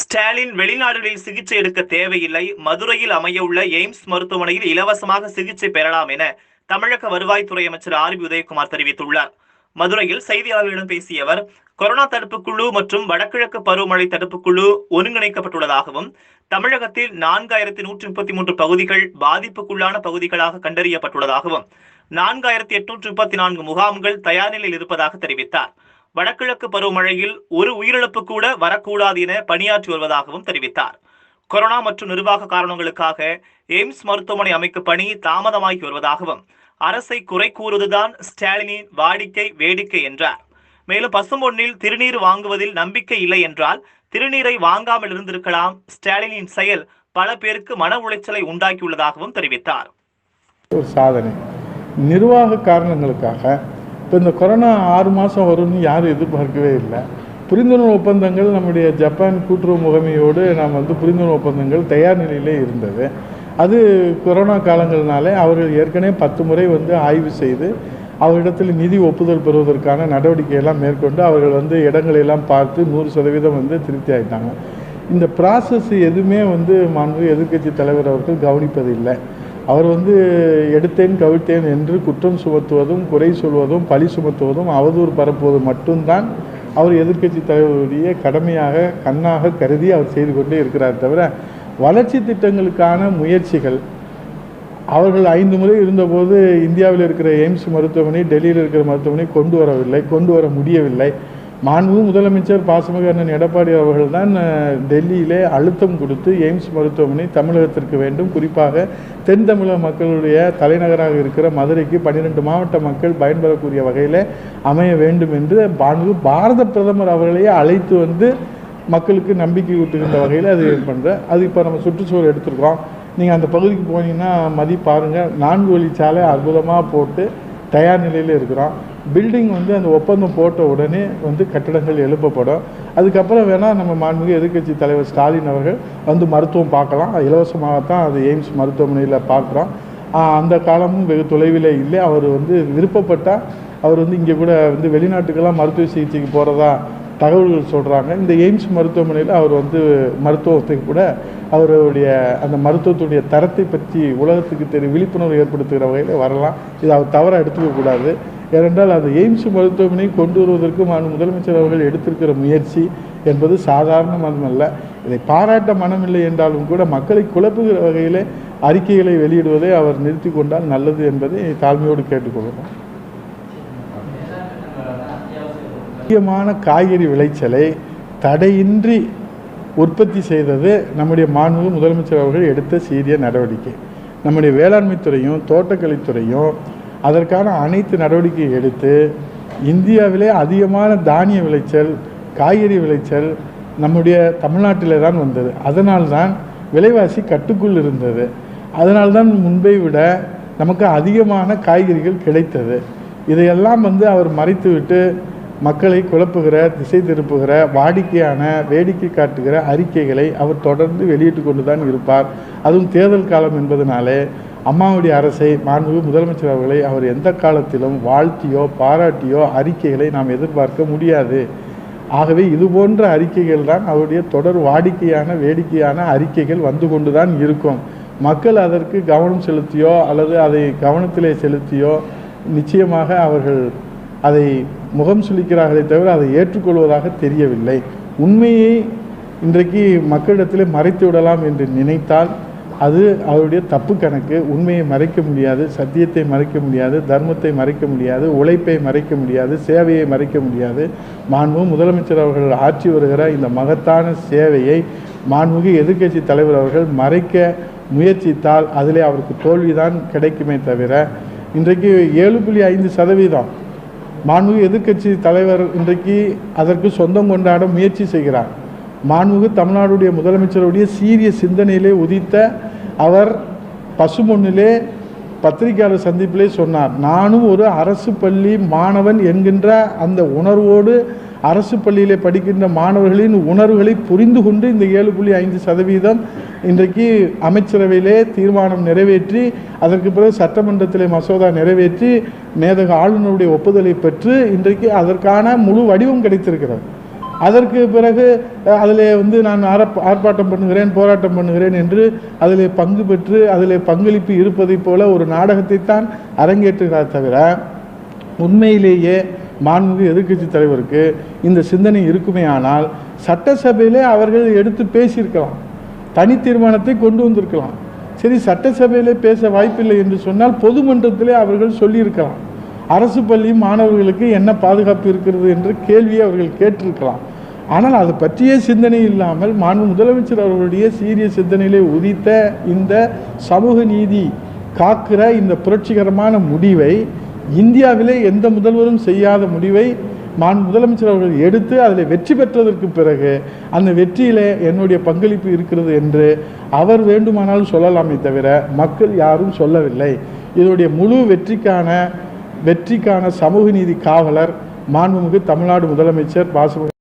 ஸ்டாலின் வெளிநாடுகளில் சிகிச்சை எடுக்க தேவையில்லை மதுரையில் அமையவுள்ள எய்ம்ஸ் மருத்துவமனையில் இலவசமாக சிகிச்சை பெறலாம் என தமிழக வருவாய்த்துறை அமைச்சர் ஆர் பி உதயகுமார் தெரிவித்துள்ளார். மதுரையில் செய்தியாளர்களிடம் பேசிய அவர் கொரோனா தடுப்புக்குழு மற்றும் வடகிழக்கு பருவமழை தடுப்புக்குழு ஒருங்கிணைக்கப்பட்டுள்ளதாகவும் தமிழகத்தில் நான்காயிரத்தி நூற்றி முப்பத்தி மூன்று பகுதிகள் பாதிப்புக்குள்ளான பகுதிகளாக கண்டறியப்பட்டுள்ளதாகவும் நான்காயிரத்தி எட்நூற்றி முப்பத்தி நான்கு முகாம்கள் தயார் நிலையில் இருப்பதாக தெரிவித்தார். வடகிழக்கு பருவமழையில் ஒரு உயிரிழப்பு கூட வரக்கூடாது என பணியாற்றி வருவதாகவும் தெரிவித்தார். கொரோனா மற்றும் நிர்வாக காரணங்களுக்காக எய்ம்ஸ் மருத்துவமனை அமைக்கும் பணி தாமதமாகி வருவதாகவும் அரசை குறை கூறுவதுதான் ஸ்டாலினின் வாடிக்கை வேடிக்கை என்றார். மேலும் பசும்பொன்னில் திருநீர் வாங்குவதில் நம்பிக்கை இல்லை என்றால் திருநீரை வாங்காமல் இருந்திருக்கலாம் ஸ்டாலினின் செயல் பல பேருக்கு மன உளைச்சலை உண்டாக்கியுள்ளதாகவும் தெரிவித்தார். ஒரு சாதனை. நிர்வாக காரணங்களுக்காக இப்போ இந்த கொரோனா ஆறு மாதம் வரும்னு யாரும் எதிர்பார்க்கவே இல்லை. புரிந்துணர்வு ஒப்பந்தங்கள் நம்முடைய ஜப்பான் கூட்டுறவு முகமையோடு நாம் வந்து புரிந்துணர்வு ஒப்பந்தங்கள் தயார் நிலையிலே இருந்தது. அது கொரோனா காலங்கள்னாலே அவர்கள் ஏற்கனவே பத்து முறை வந்து ஆய்வு செய்து அவரிடத்தில் நிதி ஒப்புதல் பெறுவதற்கான நடவடிக்கையெல்லாம் மேற்கொண்டு அவர்கள் வந்து இடங்களை எல்லாம் பார்த்து நூறு சதவீதம் வந்து திருப்தி ஆகிட்டாங்க இந்த ப்ராசஸ் எதுவுமே வந்து மாண்பு எதிர்க்கட்சி தலைவர் அவர்கள் கவனிப்பதில்லை. அவர் வந்து எடுத்தேன் கவிழ்த்தேன் என்று குற்றம் சுமத்துவதும் குறை சொல்வதும் பழி சுமத்துவதும் அவதூறு பரப்புவதும் மட்டும்தான் அவர் எதிர்க்கட்சி தலைவருடைய கடமையாக கண்ணாக கருதி அவர் செய்து கொண்டே இருக்கிறார் தவிர வளர்ச்சி திட்டங்களுக்கான முயற்சிகள். அவர்கள் ஐந்து முறை இருந்தபோது இந்தியாவில் இருக்கிற எய்ம்ஸ் மருத்துவமனை டெல்லியில் இருக்கிற மருத்துவமனை கொண்டு வரவில்லை கொண்டு வர முடியவில்லை. மாண்பு முதலமைச்சர் பாசமிகு அண்ணன் எடப்பாடி அவர்கள் தான் டெல்லியிலே அழுத்தம் கொடுத்து எய்ம்ஸ் மருத்துவமனை தமிழகத்திற்கு வேண்டும். குறிப்பாக தென் தமிழக மக்களுடைய தலைநகராக இருக்கிற மதுரைக்கு பன்னிரெண்டு மாவட்ட மக்கள் பயன்பெறக்கூடிய வகையில் அமைய வேண்டும் என்று மாண்பு பாரத பிரதமர் அவர்களையே அழைத்து வந்து மக்களுக்கு நம்பிக்கை ஊட்டுகின்ற வகையில் அது பண்ணுற அது இப்போ நம்ம சுற்றுச்சூழல் எடுத்திருக்கோம். நீங்கள் அந்த பகுதிக்கு போனீங்கன்னா மதி பாருங்கள் நான்கு வழிச்சாலை அற்புதமாக போட்டு தயார் நிலையில் இருக்கிறோம். பில்டிங் வந்து அந்த ஒப்பந்தம் போட்ட உடனே வந்து கட்டடங்கள் எழுப்பப்படும். அதுக்கப்புறம் வேணால் நம்ம மாண்புமிகு எதிர்க்கட்சி தலைவர் ஸ்டாலின் அவர்கள் வந்து மருத்துவம் பார்க்கலாம். இலவசமாகத்தான் அது எய்ம்ஸ் மருத்துவமனையில் பார்க்குறோம். அந்த காலமும் வெகு தொலைவில் இல்லை. அவர் வந்து விருப்பப்பட்டால் அவர் வந்து இங்கே கூட வந்து வெளிநாட்டுக்கெல்லாம் மருத்துவ சிகிச்சைக்கு போகிறதா தகவல்கள் சொல்கிறாங்க இந்த எய்ம்ஸ் மருத்துவமனையில் அவர் வந்து மருத்துவத்துக்கு கூட அவருடைய அந்த மருத்துவத்துடைய தரத்தை பற்றி உலகத்துக்கு தெரிய விழிப்புணர்வு ஏற்படுத்துகிற வகையில் வரலாம். இதை அவர் தவறாக எடுத்துக்கக்கூடாது ஏனென்றால் அந்த எய்ம்ஸ் மருத்துவமனை கொண்டு வருவதற்கு மாண்பு முதலமைச்சர் அவர்கள் எடுத்திருக்கிற முயற்சி என்பது சாதாரண மனமல்ல. இதை பாராட்ட மனமில்லை என்றாலும் கூட மக்களை குழப்புகிற வகையிலே அறிக்கைகளை வெளியிடுவதை அவர் நிறுத்தி கொண்டால் நல்லது என்பதை தாழ்மையோடு கேட்டுக்கொள்கிறோம். முக்கியமான காய்கறி விளைச்சலை தடையின்றி உற்பத்தி செய்தது நம்முடைய மாண்பு முதலமைச்சர் அவர்கள் எடுத்த சீரிய நடவடிக்கை. நம்முடைய வேளாண்மை துறையும் தோட்டக்கலைத்துறையும் அதற்கான அனைத்து நடவடிக்கை எடுத்து இந்தியாவிலே அதிகமான தானிய விளைச்சல் காய்கறி விளைச்சல் நம்முடைய தமிழ்நாட்டில் தான் வந்தது. அதனால்தான் விலைவாசி கட்டுக்குள் இருந்தது. அதனால்தான் முன்பை விட நமக்கு அதிகமான காய்கறிகள் கிடைத்தது. இதையெல்லாம் வந்து அவர் மறைத்துவிட்டு மக்களை குழப்புகிற திசை திருப்புகிற வாடிக்கையான வேடிக்கை காட்டுகிற அறிக்கைகளை அவர் தொடர்ந்து வெளியிட்டு கொண்டு தான் இருப்பார். அதுவும் தேர்தல் காலம் என்பதனாலே அம்மாவுடைய அரசை மாண்புமிகு முதலமைச்சர் அவர்களை அவர் எந்த காலத்திலும் வாழ்த்தியோ பாராட்டியோ அறிக்கைகளை நாம் எதிர்பார்க்க முடியாது. ஆகவே இது போன்ற அறிக்கைகள் தான் அவருடைய தொடர் வாடிக்கையான வேடிக்கையான அறிக்கைகள் வந்து கொண்டு தான் இருக்கும். மக்கள் அதற்கு கவனம் செலுத்தியோ அல்லது அதை கவனத்திலே செலுத்தியோ நிச்சயமாக அவர்கள் அதை முகம் சுளிக்கிறார்களே தவிர அதை ஏற்றுக்கொள்வதாக தெரியவில்லை. உண்மையை இன்றைக்கு மக்களிடத்தில் மறைத்து விடலாம் என்று நினைத்தால் அது அவருடைய தப்பு கணக்கு. உண்மையை மறைக்க முடியாது சத்தியத்தை மறைக்க முடியாது தர்மத்தை மறைக்க முடியாது உழைப்பை மறைக்க முடியாது சேவையை மறைக்க முடியாது. மாண்பு முதலமைச்சர் அவர்கள் ஆற்றி வருகிற இந்த மகத்தான சேவையை மாண்புமிகு எதிர்க்கட்சி தலைவர் அவர்கள் மறைக்க முயற்சித்தால் அதிலே அவருக்கு தோல்விதான் கிடைக்குமே தவிர இன்றைக்கு ஏழு புள்ளி ஐந்து சதவீதம் மாண்புமிகு எதிர்க்கட்சி தலைவர் இன்றைக்கு அதற்கு சொந்தம் கொண்டாட முயற்சி செய்கிறார். மாண்புமிகு தமிழ்நாடுடைய முதலமைச்சருடைய சீரிய சிந்தனையிலே உதித்த அவர் பசுமொன்னிலே பத்திரிகையாளர் சந்திப்பிலே சொன்னார் நானும் ஒரு அரசு பள்ளி மாணவன் என்கின்ற அந்த உணர்வோடு அரசு பள்ளியிலே படிக்கின்ற மாணவர்களின் உணர்வுகளை புரிந்து கொண்டு இந்த ஏழு புள்ளி ஐந்து சதவீதம் இன்றைக்கு அமைச்சரவையிலே தீர்மானம் நிறைவேற்றி அதற்கு பிறகு சட்டமன்றத்திலே மசோதா நிறைவேற்றி மேதக ஆளுநருடைய ஒப்புதலை பெற்று இன்றைக்கு அதற்கான முழு வடிவம் கிடைத்திருக்கிறது. அதற்கு பிறகு அதில் வந்து நான் ஆரப் ஆர்ப்பாட்டம் பண்ணுகிறேன் போராட்டம் பண்ணுகிறேன் என்று அதில் பங்கு பெற்று அதில் பங்களிப்பு இருப்பதைப் போல ஒரு நாடகத்தை தான் அரங்கேற்றுகிறார் தவிர உண்மையிலேயே மாண்புமிகு எதிர்க்கட்சி தலைவருக்கு இந்த சிந்தனை இருக்குமே ஆனால் சட்டசபையிலே அவர்கள் எடுத்து பேசியிருக்கலாம் தனி தீர்மானத்தை கொண்டு வந்திருக்கலாம். சரி சட்டசபையிலே பேச வாய்ப்பில்லை என்று சொன்னால் பொதுமன்றத்திலே அவர்கள் சொல்லியிருக்கலாம். அரசு பள்ளி மாணவர்களுக்கு என்ன பாதுகாப்பு இருக்கிறது என்று கேள்வியை அவர்கள் கேட்டிருக்கலாம். ஆனால் அது பற்றிய சிந்தனை இல்லாமல் மாண்பு முதலமைச்சர் அவர்களுடைய சீரிய சிந்தனையிலே உதித்த இந்த சமூக நீதி காக்கிற இந்த புரட்சிகரமான முடிவை இந்தியாவிலே எந்த முதல்வரும் செய்யாத முடிவை மான் முதலமைச்சர் அவர்கள் எடுத்து அதில் வெற்றி பெற்றதற்கு பிறகு அந்த வெற்றியில் என்னுடைய பங்களிப்பு இருக்கிறது என்று அவர் வேண்டுமானால் சொல்லலாமே தவிர மக்கள் யாரும் சொல்லவில்லை. இதனுடைய முழு வெற்றிக்கான வெற்றிக்கான சமூக நீதி காவலர் மாண்புமிகு தமிழ்நாடு முதலமைச்சர் பாசு